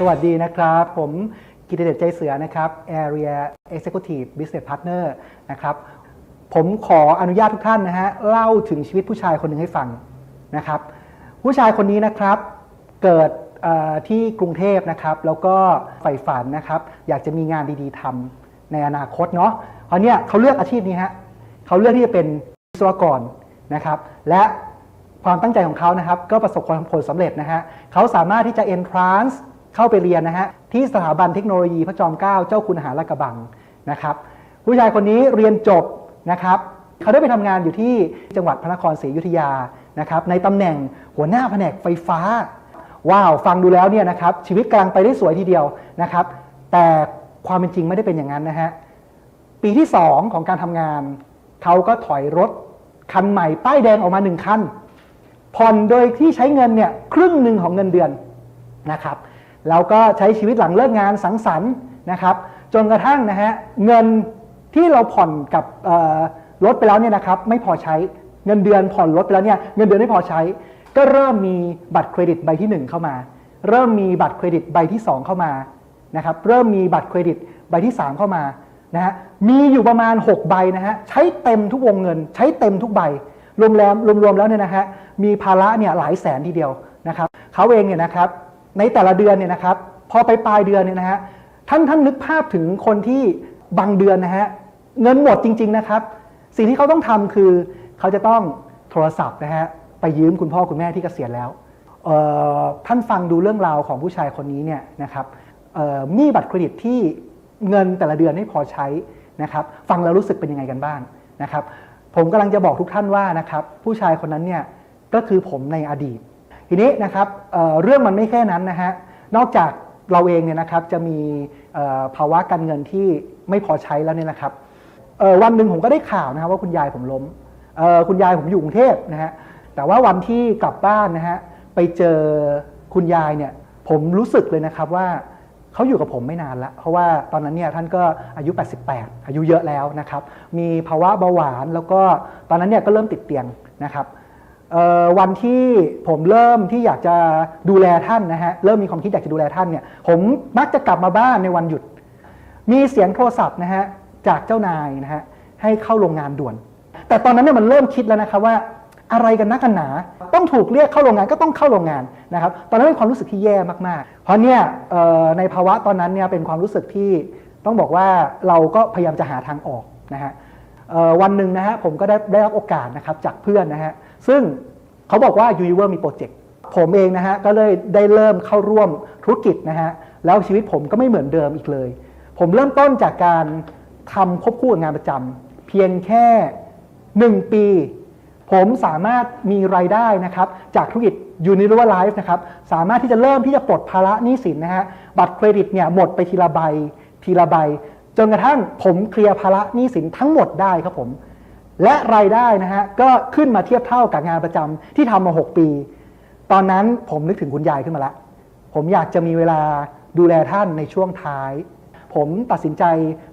สวัสดีนะครับ ผมกิตติเดชใจเสือนะครับ Area Executive Business Partner นะครับผมขออนุญาตทุกท่านนะฮะเล่าถึงชีวิตผู้ชายคนหนึ่งให้ฟังนะครับ ผู้ชายคนนี้นะครับเกิดที่กรุงเทพนะครับ แล้วก็ใฝ่ฝันนะครับ อยากจะมีงานดีๆทำในอนาคตเนาะเพราะเนี่ยเขาเลือกอาชีพนี้ฮะเขาเลือกที่จะเป็นวิศวกรนะครับ และความตั้งใจของเขานะครับ ก็ประสบความผลสำเร็จนะฮะเขาสามารถที่จะ entrance เข้าไปเรียนนะฮะที่สถาบันเทคโนโลยีพระจอมเกล้าเจ้าคุณหารกระบังนะครับผู้ชายคนนี้เรียนจบนะครับเขาได้ไปทำงานอยู่ที่จังหวัดพระนครศรีอยุธยานะครับในตำแหน่งหัวหน้าแผนกไฟฟ้า ว้าวฟังดูแล้วเนี่ยนะครับชีวิตกำลังไปได้สวยทีเดียวนะครับแต่ความเป็นจริงไม่ได้เป็นอย่างนั้นนะฮะปีที่ 2 ของการทำงานเขาก็ถอยรถคันใหม่ป้ายแดงออกมาหนึ่งคันผ่อนโดยที่ใช้เงินเนี่ยครึ่งหนึ่งของเงินเดือนนะครับ แล้วก็ใช้ชีวิตหลังเลิกงานสังสรรค์นะครับ จนกระทั่งนะฮะเงินที่เราผ่อนกับรถไปแล้วเนี่ยนะครับไม่พอใช้เงินเดือนผ่อนรถไปแล้วเนี่ยเงินเดือนไม่พอใช้ ก็เริ่มมีบัตรเครดิตใบที่ 1 เข้ามา เริ่มมีบัตรเครดิตใบที่ 2 เข้ามานะครับเริ่มมีบัตรเครดิตใบที่ 3 เข้ามานะฮะมีอยู่ประมาณ 6 ใบนะฮะใช้เต็มทุกวงเงิน ใช้เต็มทุกใบรวมแล้วรวมๆแล้วเนี่ยนะฮะมีภาระเนี่ยหลายแสนทีเดียวนะครับเขาเองเนี่ยนะครับ ในแต่ละเดือนเนี่ยนะครับ พอไปปลายเดือนเนี่ยนะฮะท่านท่านนึกภาพถึงคนที่บางเดือนนะฮะเงินหมดจริง ๆนะครับ สิ่งที่เขาต้องทำคือ เขาจะต้องโทรศัพท์นะฮะไปยืมคุณพ่อคุณแม่ที่เกษียณแล้วท่านฟังดูเรื่องราวของผู้ชายคนนี้เนี่ยนะครับมีบัตรเครดิตที่เงินแต่ละเดือนไม่พอใช้นะครับฟังแล้วรู้สึกเป็นยังไงกันบ้างนะครับ ผมกำลังจะบอกทุกท่านว่านะครับผู้ชายคนนั้นเนี่ยก็คือผมในอดีต ทีนี้นะครับเเรื่องมันไม่แค่นั้นนะฮะนอกจากเราเองเนี่ยนะครับจะมีภาวะการเงินที่ไม่พอใช้แล้วเนี่ยนะครับวันหนึ่งผมก็ได้ข่าวนะครับว่าคุณยายผมล้มคุณยายผมอยู่กรุงเทพนะฮะแต่ว่าวันที่กลับบ้านนะฮะไปเจอคุณยายเนี่ยผมรู้สึกเลยนะครับว่าเขาอยู่กับผมไม่นานละเพราะว่าตอนนั้นเนี่ยท่านก็อายุ 88 อายุเยอะแล้วนะครับ มีภาวะเบาหวานแล้วก็ตอนนั้นเนี่ยก็เริ่มติดเตียงนะครับ วันที่ผมเริ่มที่อยากจะดูแลท่านนะฮะเริ่มมีความคิดอยากจะดูแลท่านเนี่ยผมมักจะกลับมาบ้านในวันหยุด มีเสียงโทรศัพท์นะฮะจากเจ้านายนะฮะให้เข้าโรงงานด่วน แต่ตอนนั้นเนี่ยมันเริ่มคิดแล้วนะครับว่าอะไรกันนักกันหนา ต้องถูกเรียกเข้าโรงงานก็ต้องเข้าโรงงานนะครับตอนนั้นเป็นความรู้สึกที่แย่มากๆ เพราะเนี่ยในภาวะตอนนั้นเนี่ยเป็นความรู้สึกที่ต้องบอกว่าเราก็พยายามจะหาทางออกนะฮะวันหนึ่งนะฮะผมก็ได้ได้รับโอกาสนะครับจากเพื่อนนะฮะ ซึ่งเขาบอกว่า Univer มีโปรเจกต์ผมเองนะฮะก็เลยได้เริ่มเข้าร่วมธุรกิจนะฮะแล้วชีวิตผมก็ไม่เหมือนเดิมอีกเลย ผมเริ่มต้นจากการทำควบคู่กับงานประจำเพียงแค่ 1 ปี ผมสามารถมีรายได้นะครับจากธุรกิจ Unilever Life นะครับสามารถที่จะเริ่มที่จะปลดภาระหนี้สินนะฮะบัตรเครดิตเนี่ยหมดไปทีละใบทีละใบจนกระทั่งผมเคลียร์ภาระหนี้สินทั้งหมดได้ครับผม และรายได้นะฮะก็ขึ้นมาเทียบเท่ากับงานประจำที่ทำมา 6 ปี ตอนนั้นผมนึกถึงคุณยายขึ้นมาละ ผมอยากจะมีเวลาดูแลท่านในช่วงท้าย ผมตัดสินใจ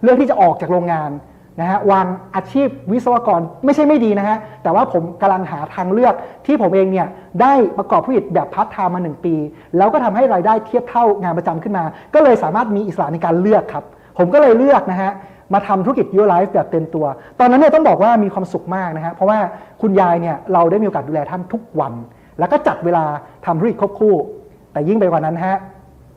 เลือกที่จะออกจากโรงงานนะฮะวางอาชีพวิศวกรไม่ใช่ไม่ดีนะฮะ แต่ว่าผมกำลังหาทางเลือกที่ผมเองเนี่ยได้ประกอบธุรกิจแบบพาร์ทไทม์มา 1 ปี แล้วก็ทำให้รายได้เทียบเท่างานประจำขึ้นมา ก็เลยสามารถมีอิสระในการเลือกครับ ผมก็เลยเลือกนะฮะ มาทำธุรกิจ Your Life แบบเต็มตัว ตอนนั้นเนี่ยต้องบอกว่ามีความสุขมากนะฮะเพราะว่าคุณยายเนี่ยเราได้มีโอกาสดูแลท่านทุกวัน แล้วก็จัดเวลาทำธุรกิจควบคู่ แต่ยิ่งไปกว่านั้นฮะ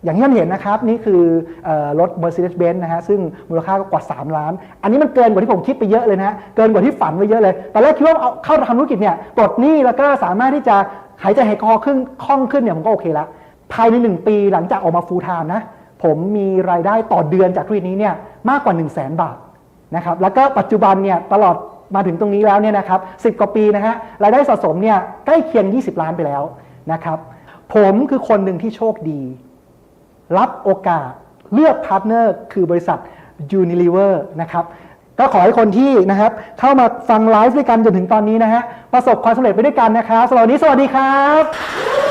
อย่างที่ท่านเห็นนะครับ นี่คือเอรถ Mercedes-Benz นะฮะซึ่งมูลค่าก็กว่า 3 ล้าน อันนี้มันเกินกว่าที่ผมคิดไปเยอะเลยนะฮะเกินกว่าที่ฝันไว้เยอะเลยตอนแรกคิดว่าเอาเข้าทำธุรกิจเนี่ยปลดหนี้แล้วก็สามารถที่จะหายใจหายคอขึ้นคล่องขึ้นเนี่ยผมก็โอเคละภายใน 1 ปีหลังจากออกมา full time นะ ผมมีรายได้ต่อเดือนจากธุรกิจนี้เนี่ย มากกว่า 1 0 0 0 0แบาทนะครับแล้วก็ปัจจุบันเนี่ยตลอดมาถึงตรงนี้แล้วเนี่ยนะครับสิกว่าปีนะฮะรายได้สะสมเนี่ยใกล้เคียง 20 ล้านไปแล้วนะครับผมคือคนหนึ่งที่โชคดี รับโอกาสเลือกพาร์ทเนอร์คือบริษัท Unilever นะครับก็ขอให้คนที่นะครับเข้ามาฟังไลฟ์ด้วยกันจนถึงตอนนี้นะฮะประสบความสำเร็จไปด้วยกันนะครับสำหรับวันนี้สวัสดีครับ